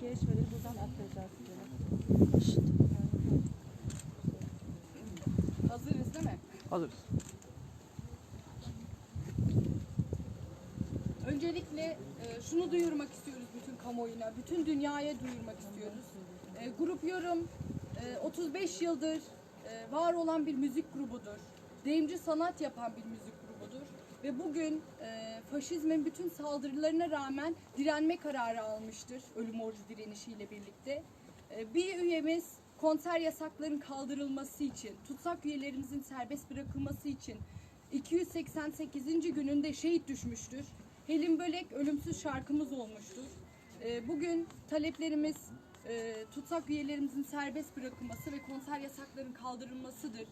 geç verir buradan aktaracağız size. Hazırız değil mi? Hazırız. Öncelikle e, şunu duyurmak istiyoruz bütün kamuoyuna, bütün dünyaya duyurmak istiyoruz. E, Grup Yorum e, 35 yıldır e, var olan bir müzik grubudur. Deyimci sanat yapan bir müzik. Ve bugün e, faşizmin bütün saldırılarına rağmen direnme kararı almıştır ölüm orucu direnişiyle birlikte. E, Bir üyemiz konser yasaklarının kaldırılması için, tutsak üyelerimizin serbest bırakılması için 288. gününde şehit düşmüştür. Helim Bölek ölümsüz şarkımız olmuştur. Ee, Bugün taleplerimiz e, tutsak üyelerimizin serbest bırakılması ve konser yasaklarının kaldırılmasıdır.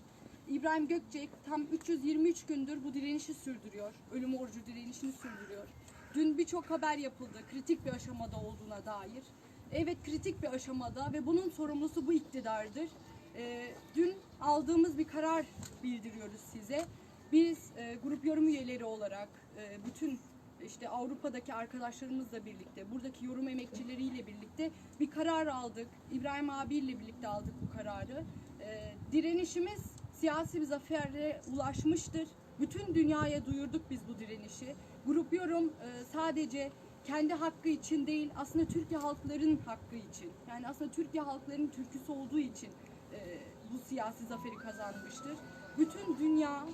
İbrahim Gökçek tam 323 gündür bu direnişi sürdürüyor. Ölüm orucu direnişini sürdürüyor. Dün birçok haber yapıldı kritik bir aşamada olduğuna dair. Evet kritik bir aşamada ve bunun sorumlusu bu iktidardır. Ee, dün aldığımız bir karar bildiriyoruz size. Biz e, grup yorum üyeleri olarak e, bütün işte Avrupa'daki arkadaşlarımızla birlikte, buradaki yorum emekçileriyle birlikte bir karar aldık. İbrahim abiyle birlikte aldık bu kararı. E, direnişimiz siyasi bir zafere ulaşmıştır. Bütün dünyaya duyurduk biz bu direnişi. Grup yorum e, sadece kendi hakkı için değil, aslında Türkiye halkların hakkı için. Yani aslında Türkiye halklarının türküsü olduğu için e, bu siyasi zaferi kazanmıştır. Bütün dünya,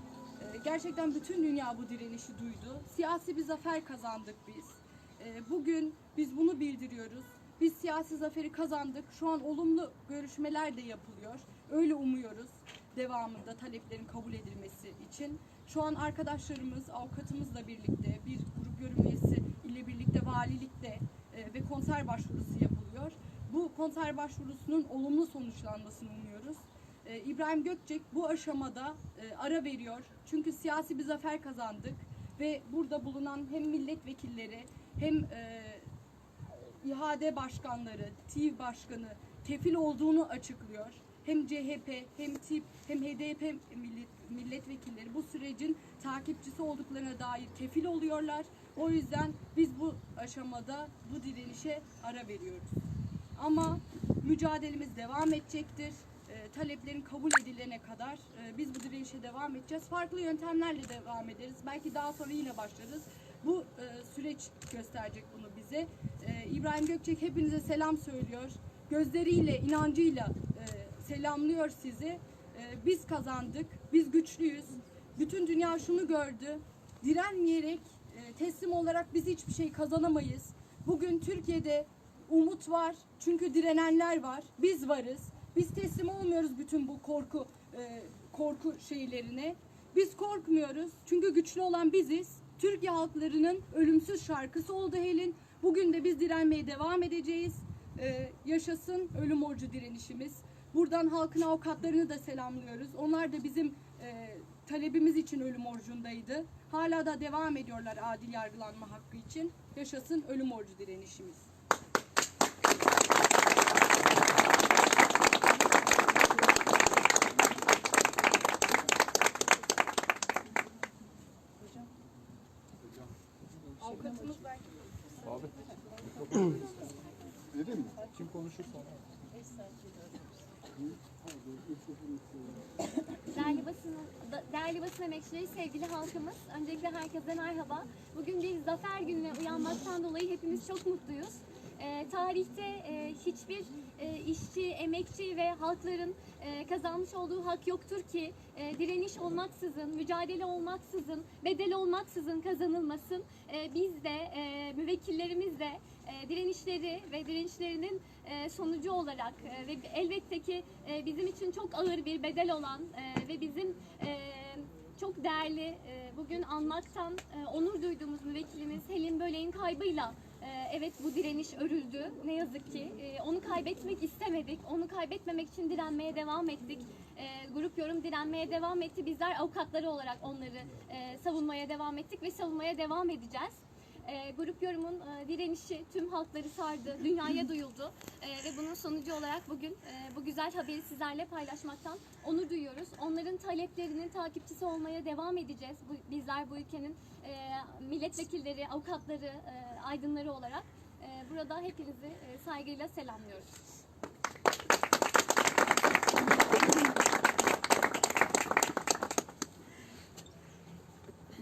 e, gerçekten bütün dünya bu direnişi duydu. Siyasi bir zafer kazandık biz. Bugün biz bunu bildiriyoruz. Biz siyasi zaferi kazandık. Şu an olumlu görüşmeler de yapılıyor. Öyle umuyoruz devamında taleplerin kabul edilmesi için. Şu an arkadaşlarımız, avukatımızla birlikte bir grup yorum üyesi ile birlikte valilikte e, ve konser başvurusu yapılıyor. Bu konser başvurusunun olumlu sonuçlanmasını umuyoruz. E, İbrahim Gökçek bu aşamada e, ara veriyor. Çünkü siyasi bir zafer kazandık ve burada bulunan hem milletvekilleri hem e, İHAD başkanları, TİV başkanı kefil olduğunu açıklıyor. Hem CHP, hem TİP, hem HDP millet, milletvekilleri bu sürecin takipçisi olduklarına dair kefil oluyorlar. O yüzden biz bu aşamada bu direnişe ara veriyoruz. Ama mücadelemiz devam edecektir. E, taleplerin kabul edilene kadar e, biz bu direnişe devam edeceğiz. Farklı yöntemlerle devam ederiz. Belki daha sonra yine başlarız. Bu e, süreç gösterecek bunu bize. E, İbrahim Gökçek hepinize selam söylüyor. Gözleriyle, inancıyla selamlıyor sizi. E, biz kazandık, biz güçlüyüz. Bütün dünya şunu gördü. Direnmeyerek, e, teslim olarak biz hiçbir şey kazanamayız. Bugün Türkiye'de umut var. Çünkü direnenler var. Biz varız. Biz teslim olmuyoruz bütün bu korku e, korku şeylerine. Biz korkmuyoruz. Çünkü güçlü olan biziz. Türkiye halklarının ölümsüz şarkısı oldu Helin. Bugün de biz direnmeye devam edeceğiz. E, yaşasın ölüm orucu direnişimiz. Buradan halkın avukatlarını da selamlıyoruz. Onlar da bizim e, talebimiz için ölüm orucundaydı. Hala da devam ediyorlar adil yargılanma hakkı için. Yaşasın ölüm orucu direnişimiz. Avukatımız belki Abi. Dedim mi? Kim konuşursa ona. Değerli basın, da- basın emekçileri, sevgili halkımız, öncelikle herkese merhaba. Bugün bir zafer gününe uyanmaktan dolayı hepimiz çok mutluyuz. Ee, tarihte e, hiçbir e, işçi, emekçi ve halkların e, kazanmış olduğu hak yoktur ki e, direniş olmaksızın, mücadele olmaksızın, bedel olmaksızın kazanılmasın. E, biz de, e, müvekkillerimiz de e, direnişleri ve direnişlerinin e, sonucu olarak e, ve elbette ki e, bizim için çok ağır bir bedel olan e, ve bizim e, çok değerli e, bugün anmaktan e, onur duyduğumuz müvekkilimiz Helin Bölek'in kaybıyla e, evet bu direniş örüldü. Ne yazık ki onu kaybetmek istemedik. Onu kaybetmemek için direnmeye devam ettik. Grup yorum direnmeye devam etti. Bizler avukatları olarak onları savunmaya devam ettik ve savunmaya devam edeceğiz. E, grup yorumun e, direnişi tüm halkları sardı, dünyaya duyuldu E, ve bunun sonucu olarak bugün e, bu güzel haberi sizlerle paylaşmaktan onur duyuyoruz. Onların taleplerinin takipçisi olmaya devam edeceğiz. Bu, bizler bu ülkenin e, milletvekilleri, avukatları, e, aydınları olarak. E, burada hepinizi e, saygıyla selamlıyoruz.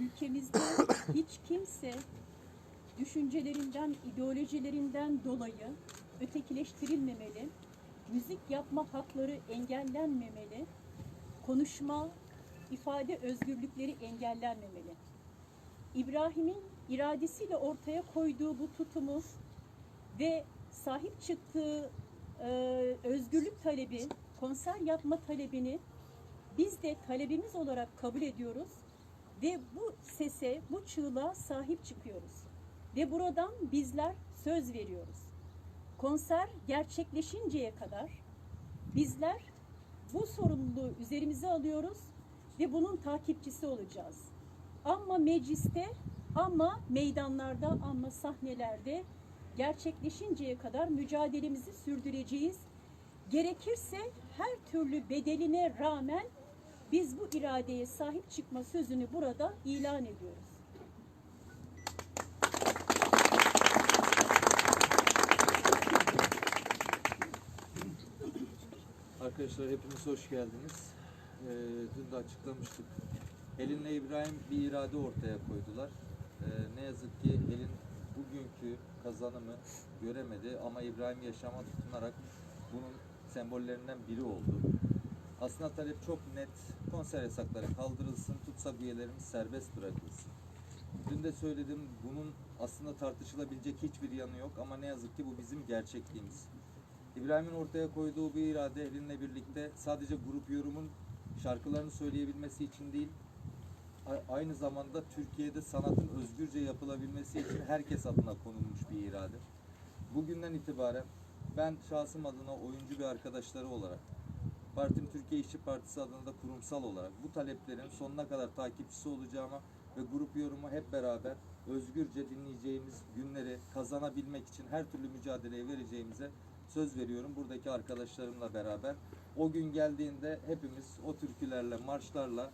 ülkemizde hiç kimse düşüncelerinden, ideolojilerinden dolayı ötekileştirilmemeli, müzik yapma hakları engellenmemeli, konuşma, ifade özgürlükleri engellenmemeli. İbrahim'in iradesiyle ortaya koyduğu bu tutumu ve sahip çıktığı e, özgürlük talebi, konser yapma talebini biz de talebimiz olarak kabul ediyoruz ve bu sese, bu çığlığa sahip çıkıyoruz. Ve buradan bizler söz veriyoruz. Konser gerçekleşinceye kadar bizler bu sorumluluğu üzerimize alıyoruz ve bunun takipçisi olacağız. Ama mecliste, ama meydanlarda, ama sahnelerde gerçekleşinceye kadar mücadelemizi sürdüreceğiz. Gerekirse her türlü bedeline rağmen biz bu iradeye sahip çıkma sözünü burada ilan ediyoruz. Arkadaşlar hepiniz hoş geldiniz. Ee, dün de açıklamıştık. Helin'le İbrahim bir irade ortaya koydular. Ee, ne yazık ki Helin bugünkü kazanımı göremedi ama İbrahim yaşama tutunarak bunun sembollerinden biri oldu. Aslında talep çok net. Konser yasakları kaldırılsın, tutsak üyelerimiz serbest bırakılsın. Dün de söyledim bunun aslında tartışılabilecek hiçbir yanı yok ama ne yazık ki bu bizim gerçekliğimiz. İbrahim'in ortaya koyduğu bir irade elinle birlikte sadece grup yorumun şarkılarını söyleyebilmesi için değil, aynı zamanda Türkiye'de sanatın özgürce yapılabilmesi için herkes adına konulmuş bir irade. Bugünden itibaren ben şahsım adına oyuncu bir arkadaşları olarak, Partim Türkiye İşçi Partisi adına da kurumsal olarak bu taleplerin sonuna kadar takipçisi olacağıma ve grup yorumu hep beraber özgürce dinleyeceğimiz günleri kazanabilmek için her türlü mücadeleye vereceğimize söz veriyorum buradaki arkadaşlarımla beraber. O gün geldiğinde hepimiz o türkülerle, marşlarla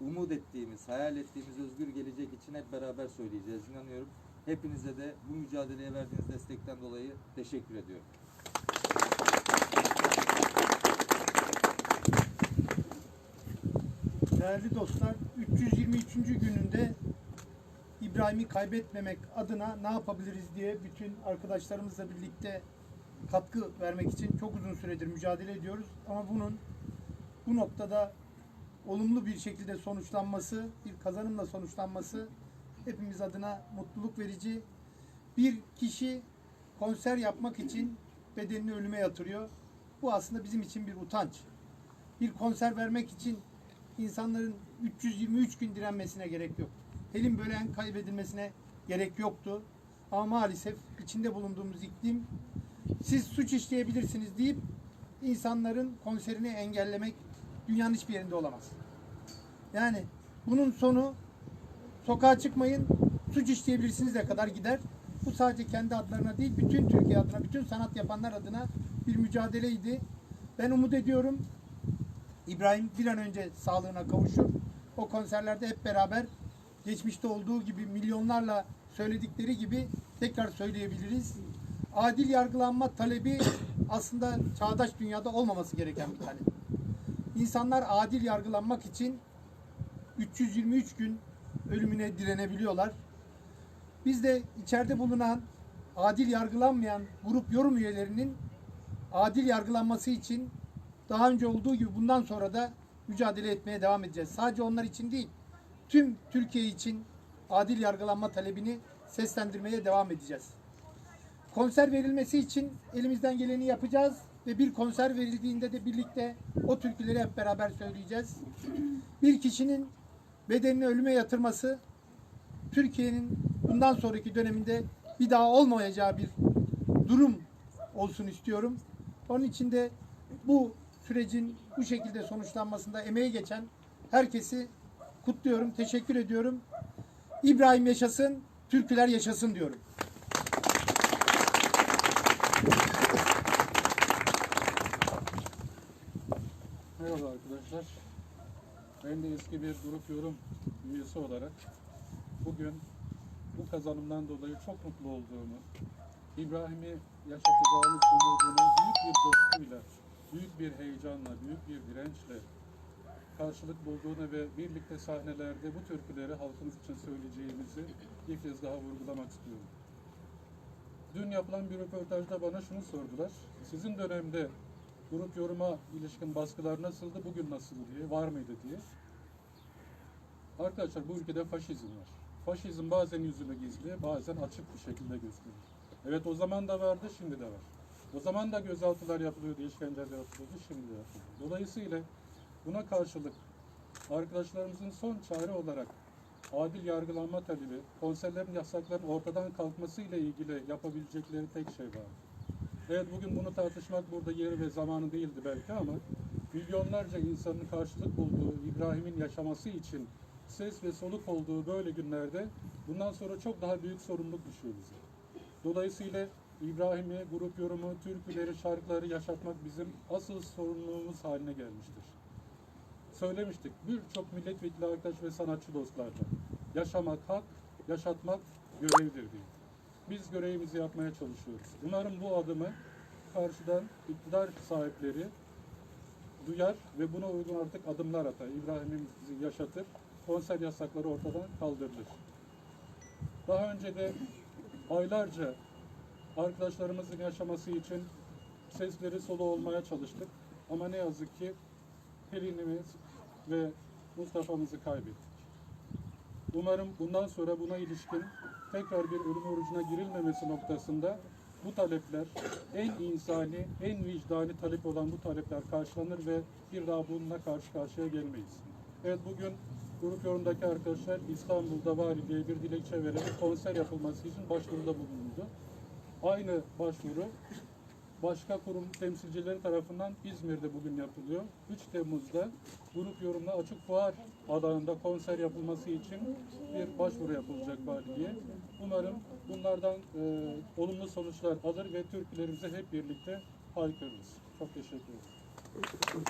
umut ettiğimiz, hayal ettiğimiz özgür gelecek için hep beraber söyleyeceğiz inanıyorum. Hepinize de bu mücadeleye verdiğiniz destekten dolayı teşekkür ediyorum. Değerli dostlar, 323. gününde İbrahim'i kaybetmemek adına ne yapabiliriz diye bütün arkadaşlarımızla birlikte katkı vermek için çok uzun süredir mücadele ediyoruz. Ama bunun bu noktada olumlu bir şekilde sonuçlanması, bir kazanımla sonuçlanması hepimiz adına mutluluk verici. Bir kişi konser yapmak için bedenini ölüme yatırıyor. Bu aslında bizim için bir utanç. Bir konser vermek için insanların 323 gün direnmesine gerek yok. Helin bölen kaybedilmesine gerek yoktu. Ama maalesef içinde bulunduğumuz iklim siz suç işleyebilirsiniz deyip insanların konserini engellemek dünyanın hiçbir yerinde olamaz. Yani bunun sonu sokağa çıkmayın, suç işleyebilirsiniz de kadar gider. Bu sadece kendi adlarına değil, bütün Türkiye adına, bütün sanat yapanlar adına bir mücadeleydi. Ben umut ediyorum İbrahim bir an önce sağlığına kavuşur. O konserlerde hep beraber geçmişte olduğu gibi milyonlarla söyledikleri gibi tekrar söyleyebiliriz. Adil yargılanma talebi aslında çağdaş dünyada olmaması gereken bir talep. İnsanlar adil yargılanmak için 323 gün ölümüne direnebiliyorlar. Biz de içeride bulunan adil yargılanmayan grup yorum üyelerinin adil yargılanması için daha önce olduğu gibi bundan sonra da mücadele etmeye devam edeceğiz. Sadece onlar için değil, tüm Türkiye için adil yargılanma talebini seslendirmeye devam edeceğiz. Konser verilmesi için elimizden geleni yapacağız ve bir konser verildiğinde de birlikte o türküleri hep beraber söyleyeceğiz. Bir kişinin bedenini ölüme yatırması Türkiye'nin bundan sonraki döneminde bir daha olmayacağı bir durum olsun istiyorum. Onun için de bu sürecin bu şekilde sonuçlanmasında emeği geçen herkesi kutluyorum, teşekkür ediyorum. İbrahim yaşasın, türküler yaşasın diyorum. Merhaba arkadaşlar. Ben de eski bir grup yorum üyesi olarak bugün bu kazanımdan dolayı çok mutlu olduğumu, İbrahim'i yaşatacağımız umudunu büyük bir coşkuyla, büyük bir heyecanla, büyük bir dirençle karşılık bulduğunu ve birlikte sahnelerde bu türküleri halkımız için söyleyeceğimizi bir kez daha vurgulamak istiyorum. Dün yapılan bir röportajda bana şunu sordular. Sizin dönemde grup yoruma ilişkin baskılar nasıldı, bugün nasıl diye, var mıydı diye. Arkadaşlar bu ülkede faşizm var. Faşizm bazen yüzünü gizli, bazen açık bir şekilde gösteriyor. Evet o zaman da vardı, şimdi de var. O zaman da gözaltılar yapılıyordu, işkenceler yapılıyordu, şimdi de yapılıyor. Dolayısıyla buna karşılık arkadaşlarımızın son çare olarak adil yargılanma talebi, konserlerin yasakların ortadan kalkması ile ilgili yapabilecekleri tek şey var. Evet bugün bunu tartışmak burada yeri ve zamanı değildi belki ama milyonlarca insanın karşılık bulduğu İbrahim'in yaşaması için ses ve soluk olduğu böyle günlerde bundan sonra çok daha büyük sorumluluk düşüyor bize. Dolayısıyla İbrahim'i, grup yorumu, türküleri, şarkıları yaşatmak bizim asıl sorumluluğumuz haline gelmiştir. Söylemiştik birçok milletvekili arkadaş ve sanatçı dostlarla. Yaşamak hak, yaşatmak görevdir diye. Biz görevimizi yapmaya çalışıyoruz. Umarım bu adımı karşıdan iktidar sahipleri duyar ve buna uygun artık adımlar atar. İbrahim'imizi yaşatır, konser yasakları ortadan kaldırılır. Daha önce de aylarca arkadaşlarımızın yaşaması için sesleri solu olmaya çalıştık. Ama ne yazık ki Pelin'imiz ve Mustafa'mızı kaybettik. Umarım bundan sonra buna ilişkin tekrar bir ölüm orucuna girilmemesi noktasında bu talepler en insani, en vicdani talep olan bu talepler karşılanır ve bir daha bununla karşı karşıya gelmeyiz. Evet bugün grup yorumdaki arkadaşlar İstanbul'da valiliğe bir dilekçe vererek konser yapılması için başvuruda bulundu. Aynı başvuru başka kurum temsilcileri tarafından İzmir'de bugün yapılıyor. 3 Temmuz'da grup yorumla açık fuar alanında konser yapılması için bir başvuru yapılacak valiliğe. Umarım bunlardan e, olumlu sonuçlar alır ve türkülerimizi hep birlikte haykırırız. Çok teşekkür ederim.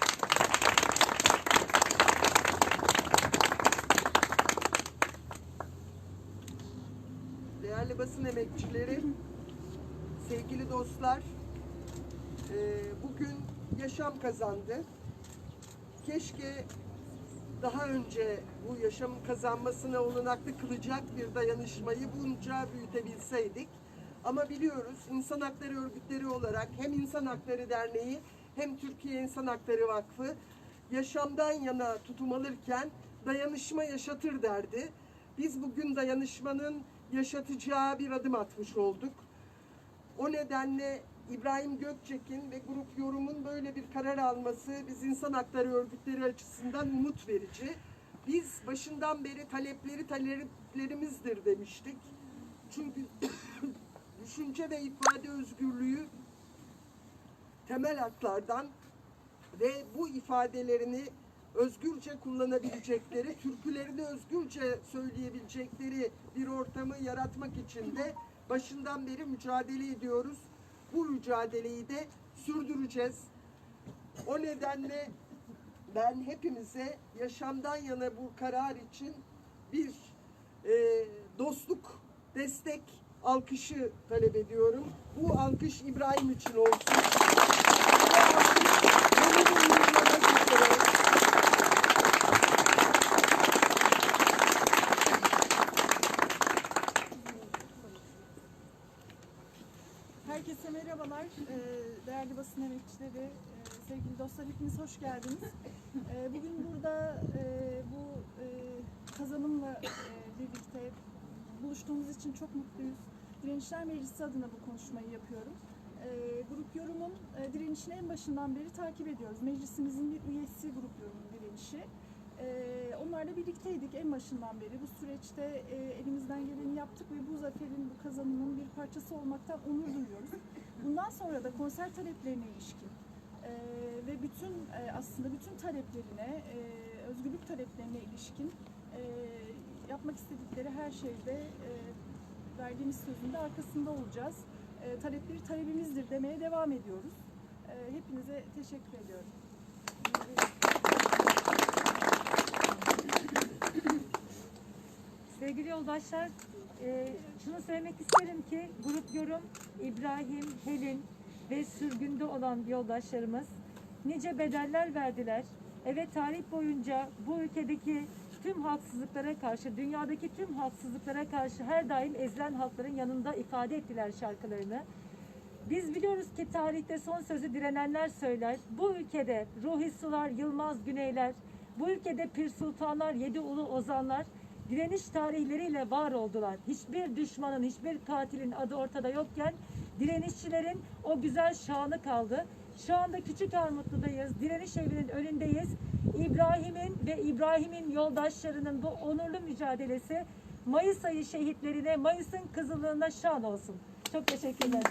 Değerli basın emekçileri, sevgili dostlar, bugün yaşam kazandı. Keşke daha önce bu yaşam kazanmasına olanaklı kılacak bir dayanışmayı bunca büyütebilseydik. Ama biliyoruz insan hakları örgütleri olarak hem İnsan Hakları Derneği hem Türkiye İnsan Hakları Vakfı yaşamdan yana tutum alırken dayanışma yaşatır derdi. Biz bugün dayanışmanın yaşatacağı bir adım atmış olduk. O nedenle İbrahim Gökçek'in ve Grup Yorum'un böyle bir karar alması biz insan hakları örgütleri açısından umut verici. Biz başından beri talepleri taleplerimizdir demiştik. Çünkü düşünce ve ifade özgürlüğü temel haklardan ve bu ifadelerini özgürce kullanabilecekleri, türkülerini özgürce söyleyebilecekleri bir ortamı yaratmak için de başından beri mücadele ediyoruz. Bu mücadeleyi de sürdüreceğiz. O nedenle ben hepimize yaşamdan yana bu karar için bir e, dostluk, destek, alkışı talep ediyorum. Bu alkış İbrahim için olsun. Bu alkış yeni bir yüzyıla götürerek Herkese merhabalar. Basın emekçileri, e, sevgili dostlar hepiniz hoş geldiniz. Ee, Bugün burada e, bu e, kazanımla e, birlikte buluştuğumuz için çok mutluyuz. Direnişler Meclisi adına bu konuşmayı yapıyorum. Grup Yorum'un e, direnişini en başından beri takip ediyoruz. Meclisimizin bir üyesi Grup Yorum'un direnişi. Onlarla birlikteydik en başından beri. Bu süreçte e, elimizden geleni yaptık ve bu zaferin, bu kazanımın bir parçası olmaktan onur duyuyoruz. Bundan sonra da konser taleplerine ilişkin e, ve bütün e, aslında bütün taleplerine, e, özgürlük taleplerine ilişkin e, yapmak istedikleri her şeyde e, verdiğimiz sözün de arkasında olacağız. E, talepleri talebimizdir demeye devam ediyoruz. E, hepinize teşekkür ediyorum. Sevgili yoldaşlar, e, şunu söylemek isterim ki Grup Yorum, İbrahim, Helin ve sürgünde olan yoldaşlarımız nice bedeller verdiler. Evet tarih boyunca bu ülkedeki tüm haksızlıklara karşı, dünyadaki tüm haksızlıklara karşı her daim ezilen halkların yanında ifade ettiler şarkılarını. Biz biliyoruz ki tarihte son sözü direnenler söyler. Bu ülkede Ruhi Sular, Yılmaz Güneyler, bu ülkede Pir Sultanlar, Yedi Ulu Ozanlar direniş tarihleriyle var oldular. Hiçbir düşmanın, hiçbir katilin adı ortada yokken direnişçilerin o güzel şanı kaldı. Şu anda Küçük Armutlu'dayız. Direniş evinin önündeyiz. İbrahim'in ve İbrahim'in yoldaşlarının bu onurlu mücadelesi Mayıs ayı şehitlerine, Mayıs'ın kızılığına şan olsun. Çok teşekkürler.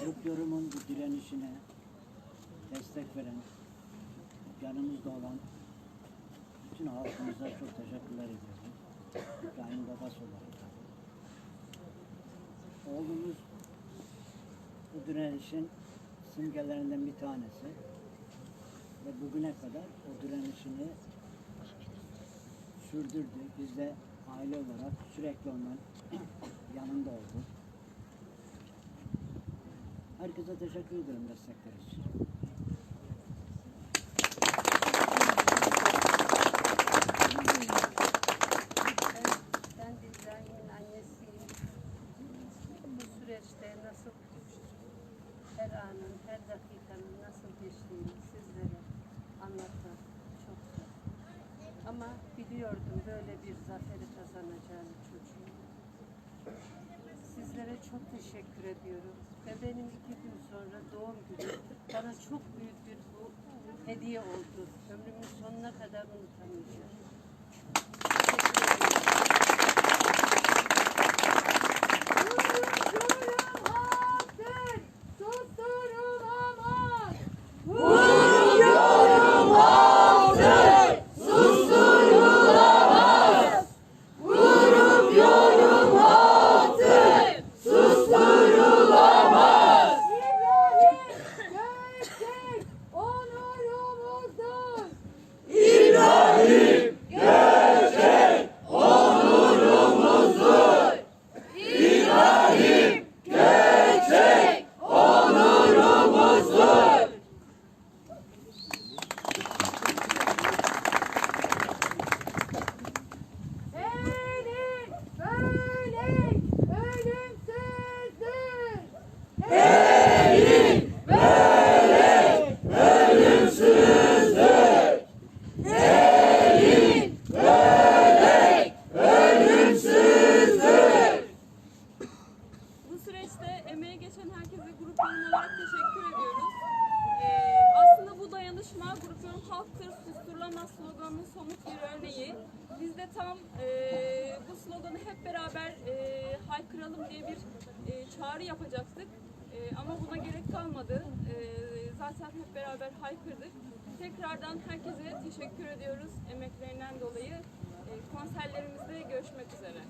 Grup yorumun bu direnişine destek veren, yanımızda olan bütün halkımıza çok teşekkürler ediyorum. İbrahim babası olarak. Oğlumuz bu direnişin simgelerinden bir tanesi. Ve bugüne kadar o direnişini sürdürdü. Biz de aile olarak sürekli onun yanında olduk. Herkese teşekkür ederim destekleri için. Ben de İbrahim'in annesiyim. Bu süreçte nasıl her anın, her dakikanın nasıl geçtiğini sizlere anlatmak çok. Ama biliyordum böyle bir zaferi kazanacağını çocuğum. Sizlere çok teşekkür ediyorum. Ve benim iki gün sonra doğum günü bana çok büyük bir hediye oldu. Ömrümün sonuna kadar unutamayacağım. herkese grup olarak teşekkür ediyoruz. Ee, aslında bu dayanışma grup halktır, susturulamaz sloganının somut bir örneği. Biz de tam e, bu sloganı hep beraber e, haykıralım diye bir e, çağrı yapacaktık. E, ama buna gerek kalmadı. E, zaten hep beraber haykırdık. Tekrardan herkese teşekkür ediyoruz emeklerinden dolayı. E, konserlerimizde görüşmek üzere.